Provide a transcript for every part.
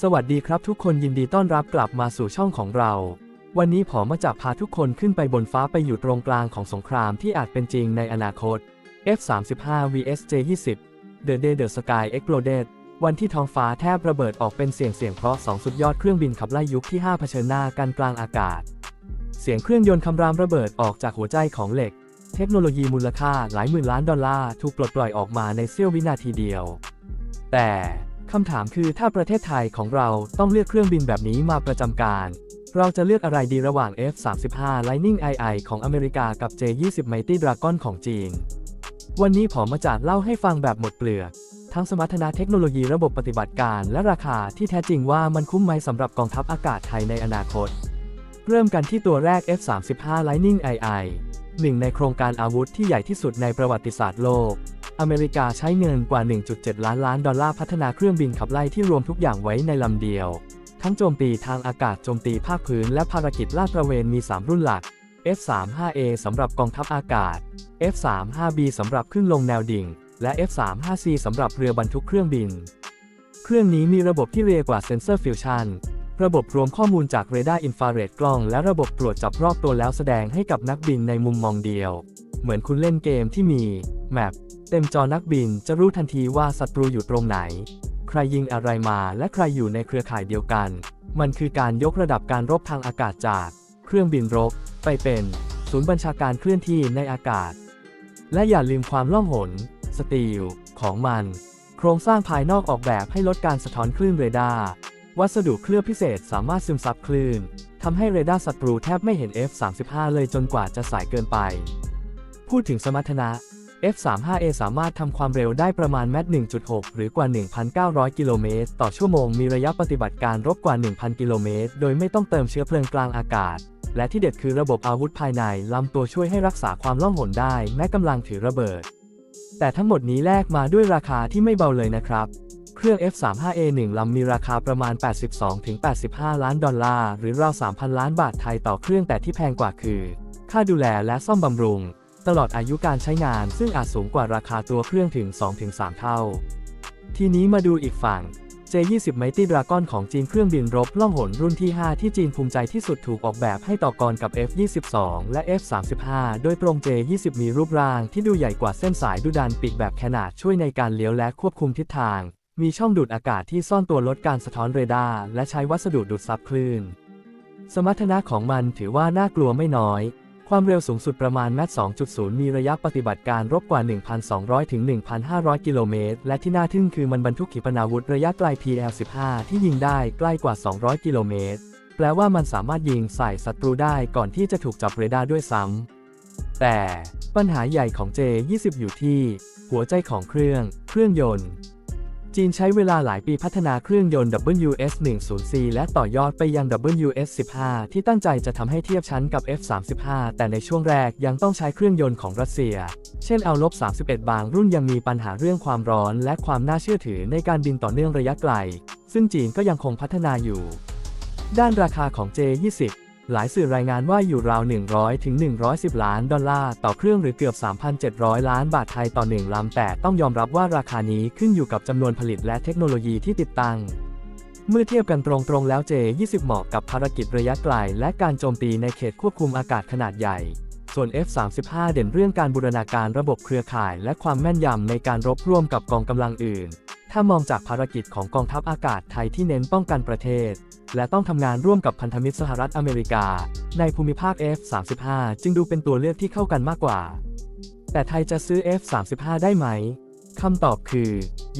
สวัสดีครับทุกคนยินดีต้อนรับกลับมาสู่ช่องของเรา วันนี้ผมมาจะพาทุกคนขึ้นไปบนฟ้าไปอยู่ตรงกลางของสงครามที่อาจเป็นจริงในอนาคต F-35 vs J-20 The Day the Sky Exploded วันที่ท้องฟ้าแทบระเบิดออกเป็นเสียงเสียงเพราะสองสุดยอดเครื่องบินขับไล่ยุคที่ 5 เผชิญหน้ากันกลางอากาศ เสียงเครื่องยนต์คำรามระเบิดออกจากหัวใจของเหล็ก เทคโนโลยีมูลค่าหลายหมื่นล้านดอลลาร์ถูกปลดปล่อยออกมาในเสี้ยววินาทีเดียว แต่ คำถามคือถ้าประเทศไทยของเราต้องเลือกเครื่องบินแบบนี้มาประจำการ เราจะเลือกอะไรดีระหว่าง F-35 Lightning II ของอเมริกากับ J-20 Mighty Dragon ของจีน วันนี้ผมมาจากเล่าให้ฟังแบบหมดเปลือก ทั้งสมรรถนะเทคโนโลยีระบบปฏิบัติการและราคาที่แท้จริงว่ามันคุ้มไหมสำหรับกองทัพอากาศไทยในอนาคต เริ่มกันที่ตัวแรก F-35 Lightning II หนึ่งในโครงการอาวุธที่ใหญ่ที่สุดในประวัติศาสตร์โลก อเมริกาใช้เงินกว่า 1.7 ล้านล้านดอลลาร์พัฒนาเครื่องบินขับไล่ที่รวมทุกอย่างไว้ในลำเดียว ทั้งโจมตีทางอากาศโจมตีภาคพื้นและภารกิจลาดตระเวนมี 3 รุ่นหลัก F-35A สำหรับกองทัพอากาศ F-35B สำหรับขึ้นลงแนวดิ่ง และ F-35C สำหรับเรือบรรทุกเครื่องบิน เครื่องนี้มีระบบที่เร็วกว่าเซนเซอร์ฟิวชั่นระบบรวมข้อมูลจากเรดาร์อินฟราเรดกล้อง และระบบตรวจจับรอบตัวแล้วแสดงให้กับนักบินในมุมมองเดียว เหมือนคุณเล่นเกมที่มีแมป เต็มจอนักบินจะรู้ทันทีว่าศัตรูอยู่ตรงไหน ใครยิงอะไรมาและใครอยู่ในเครือข่ายเดียวกัน มันคือการยกระดับการรบทางอากาศจาก เครื่องบินรบ ไปเป็น ศูนย์บัญชาการเคลื่อนที่ในอากาศ และอย่าลืมความล่องหนสตีลของมัน โครงสร้างภายนอกออกแบบให้ลดการสะท้อนคลื่นเรดาร์วัสดุเคลือบพิเศษสามารถซึมซับคลื่นทำให้เรดาร์ศัตรูแทบไม่เห็น F-35 เลยจนกว่าจะสายเกินไป พูดถึงสมรรถนะ F-35A สามารถทำความเร็วได้ประมาณแมต1.6 หรือกว่า 1,900 กิโลเมตรต่อชั่วโมง มีระยะปฏิบัติการรบกว่า 1,000 กิโลเมตร โดยไม่ต้องเติมเชื้อเพลิงกลางอากาศ และที่เด็ดคือระบบอาวุธภายในลำตัวช่วยให้รักษาความล่องหนได้ แม้กำลังถือระเบิด แต่ทั้งหมดนี้แลกมาด้วยราคาที่ไม่เบาเลยนะครับ เครื่อง F35A 1ลำมีราคาประมาณ 82-85 ล้านดอลลาร์ หรือราว 3,000 ล้านบาทไทยต่อเครื่องแต่ที่แพงกว่าคือ ค่าดูแลและซ่อมบำรุง ตลอดอายุการใช้งานซึ่งอาจสูงกว่าราคาตัวเครื่องถึง 2-3 เท่า ทีนี้มาดูอีกฝั่ง J20 Mighty Dragon ของจีนเครื่องบินรบล่องหนรุ่นที่ 5 ที่จีนภูมิใจที่สุดถูกออกแบบให้ต่อกรกับ F22 และ F35 โดยตรง J20 มีรูปร่างที่ดูใหญ่กว่าเส้นสายดุดันปีกแบบขนาดช่วยในการเลี้ยวและควบคุมทิศทาง มีช่องดูดอากาศที่ซ่อนตัวลดการสะท้อนเรดาร์และใช้วัสดุดูดซับคลื่น สมรรถนะของมันถือว่าน่ากลัวไม่น้อย ความเร็วสูงสุดประมาณแมต2.0 มีระยะปฏิบัติการรบกว่า 1,200 ถึง 1,500 กิโลเมตร และที่น่าทึ่งคือมันบรรทุกขีปนาวุธระยะไกล PL-15 ที่ยิงได้ใกล้กว่า 200 กิโลเมตร แปลว่ามันสามารถยิงใส่ศัตรูได้ก่อนที่จะถูกจับเรดาร์ด้วยซ้ำ แต่ปัญหาใหญ่ของ J20 อยู่ที่ หัวใจของเครื่อง เครื่องยนต์ จีนใช้เวลาหลายปีพัฒนาเครื่องยนต์ WS-10C และต่อยอดไปยัง WS-15 ที่ตั้งใจจะทำให้เทียบชั้นกับ F-35 แต่ในช่วงแรกยังต้องใช้เครื่องยนต์ของรัสเซีย เช่นเอาลบ31 บางรุ่นยังมีปัญหาเรื่องความร้อนและความน่าเชื่อถือในการบินต่อเนื่องระยะไกล ซึ่งจีนก็ยังคงพัฒนาอยู่ ด้านราคาของ J20 หลายสื่อรายงานว่าอยู่ราว 100 ถึง 110 ล้านดอลลาร์ต่อเครื่องหรือเกือบ 3,700 ล้านบาทไทยต่อหนึ่งลำแต่ต้องยอมรับว่าราคานี้ขึ้นอยู่กับจำนวนผลิตและเทคโนโลยีที่ติดตั้ง เมื่อเทียบกันตรงๆแล้ว J20 เหมาะกับภารกิจระยะไกลและการโจมตีในเขตควบคุมอากาศขนาดใหญ่ ส่วน F35 เด่นเรื่องการบูรณาการระบบเครือข่าย และความแม่นยำในการรบร่วมกับกองกำลังอื่น ถ้ามองจากภารกิจของกองทัพอากาศไทยที่เน้นป้องกันประเทศ และต้องทำงานร่วมกับพันธมิตรสหรัฐอเมริกา ในภูมิภาค F35 จึงดูเป็นตัวเลือกที่เข้ากันมากกว่า แต่ไทยจะซื้อ F35 ได้ไหมคำตอบคือ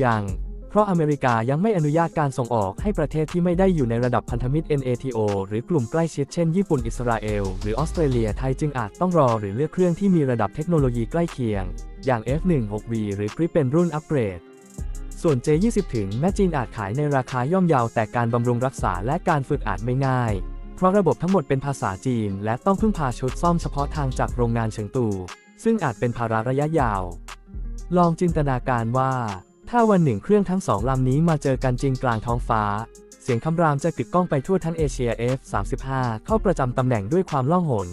ยัง เพราะอเมริกายังไม่อนุญาตการส่งออกให้ประเทศที่ไม่ได้อยู่ในระดับพันธมิตร NATO หรือกลุ่มใกล้ชิดเช่นญี่ปุ่นอิสราเอลหรือออสเตรเลียไทยจึงอาจต้องรอหรือเลือกเครื่องที่มีระดับเทคโนโลยีใกล้เคียง อย่าง F16V หรือ Grip เป็นรุ่นอัปเกรด ส่วน J20 ถึงแม้จีนอาจขายในราคาย่อมเยาวแต่การบำรุงรักษาและการฝึกอาจไม่ง่าย เพราะระบบทั้งหมดเป็นภาษาจีน และต้องพึ่งพาชุดซ่อมเฉพาะทางจากโรงงานเฉิงตูซึ่งอาจเป็นภาระระยะยาว ลองจินตนาการว่า ถ้าวันหนึ่งเครื่องทั้งสองลำนี้มาเจอกันจริงกลางท้องฟ้า เสียงคำรามจะกึกก้องไปทั่วทั้งเอเชีย F35 เข้าประจำตำแหน่งด้วยความล่องหน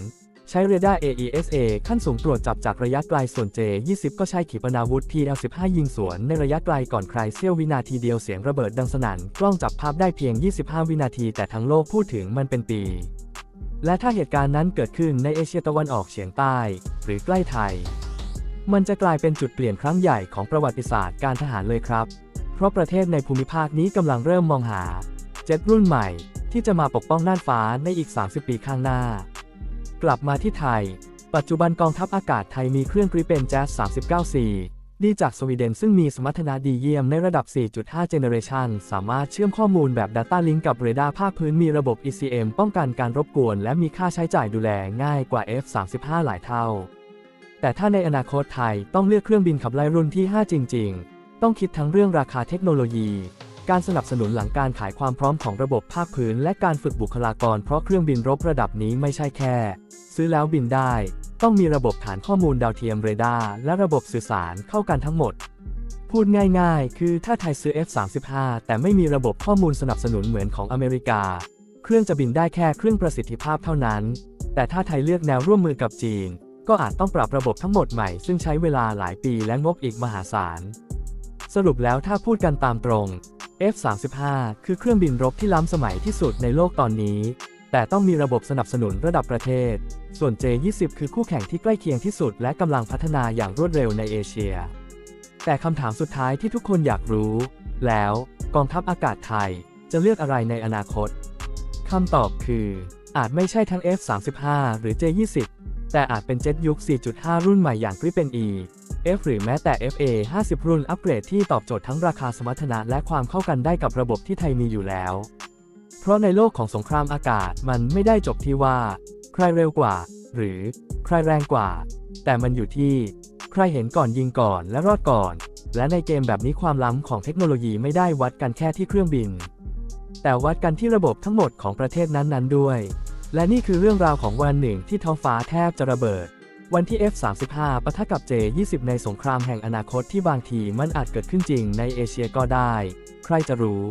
ใช้เรดาร์ AESA ขั้นสูงตรวจจับจากระยะไกลส่วน J20 ก็ใช้ขีปนาวุธ PL15 ยิงสวนในระยะไกลก่อนใครเสี้ยววินาทีเดียวเสียงระเบิดดังสนั่นกล้องจับภาพได้เพียง 25 วินาที แต่ทั้งโลกพูดถึงมันเป็นปี และถ้าเหตุการณ์นั้นเกิดขึ้นในเอเชียตะวันออกเฉียงใต้ หรือใกล้ไทย มันจะกลายเป็นจุดเปลี่ยนครั้งใหญ่ของประวัติศาสตร์การทหารเลยครับ เพราะประเทศในภูมิภาคนี้กำลังเริ่มมองหาเจ็ตรุ่นใหม่ ที่จะมาปกป้องน่านฟ้าในอีก 30 ปีข้างหน้า กลับมาที่ไทย ปัจจุบันกองทัพอากาศไทยมีเครื่องกริเปนแจ๊ส 39C ดีจากสวีเดนซึ่งมีสมรรถนะดีเยี่ยมในระดับ 4.5 Generation สามารถเชื่อมข้อมูลแบบ Data Link กับเรดาร์ภาคพื้นมีระบบ ECM ป้องกันการรบกวน และมีค่าใช้จ่ายดูแลง่ายกว่า F-35 หลายเท่า แต่ถ้าในอนาคตไทยต้องเลือกเครื่องบินขับไล่รุ่นที่ 5 จริง ๆ ต้องคิดทั้งเรื่องราคาเทคโนโลยี การสนับสนุนหลังการขายความพร้อมของระบบภาคพื้น และการฝึกบุคลากร เพราะเครื่องบินรบระดับนี้ไม่ใช่แค่ ซื้อแล้วบินได้ ต้องมีระบบฐานข้อมูลดาวเทียมเรดาร์และระบบสื่อสารเข้ากันทั้งหมด พูดง่ายๆ คือถ้าไทยซื้อ F-35 แต่ไม่มีระบบข้อมูลสนับสนุนเหมือนของอเมริกา เครื่องจะบินได้แค่เครื่องประสิทธิภาพเท่านั้น แต่ถ้าไทยเลือกแนวร่วมมือกับจีน ก็อาจต้องปรับระบบทั้งหมดใหม่ ซึ่งใช้เวลาหลายปีและงบอีกมหาศาลสรุปแล้วถ้าพูดกันตามตรง F-35 คือเครื่องบินรบที่ล้ำสมัยที่สุดในโลกตอนนี้ แต่ต้องมีระบบสนับสนุนระดับประเทศ ส่วน J20 คือคู่แข่งที่ใกล้เคียงที่สุดและกำลังพัฒนาอย่างรวดเร็วในเอเชีย แต่คำถามสุดท้ายที่ทุกคนอยากรู้ แล้วกองทัพอากาศไทยจะเลือกอะไรในอนาคตคำตอบคือ อาจไม่ใช่ทั้ง F35 หรือ J20 แต่อาจเป็นเจ็ตยุค 4.5 รุ่นใหม่อย่าง Gripen E F หรือแม้แต่ FA 50 รุ่นอัปเกรดที่ตอบโจทย์ทั้งราคาสมรรถนะและความเข้ากันได้กับระบบที่ไทยมีอยู่แล้ว เพราะในโลกของสงครามอากาศมันไม่ได้จบที่ว่า ใครเร็วกว่า หรือใครแรงกว่า แต่มันอยู่ที่ ใครเห็นก่อนยิงก่อนและรอดก่อน และในเกมแบบนี้ความล้ำของเทคโนโลยีไม่ได้วัดกันแค่ที่เครื่องบิน แต่วัดกันที่ระบบทั้งหมดของประเทศนั้นๆด้วย และนี่คือเรื่องราวของวันหนึ่งที่ท้องฟ้าแทบจะระเบิด วันที่ F35 ปะทะกับ J20 ในสงครามแห่งอนาคตที่บางทีมันอาจเกิดขึ้นจริงในเอเชียก็ได้ ใครจะรู้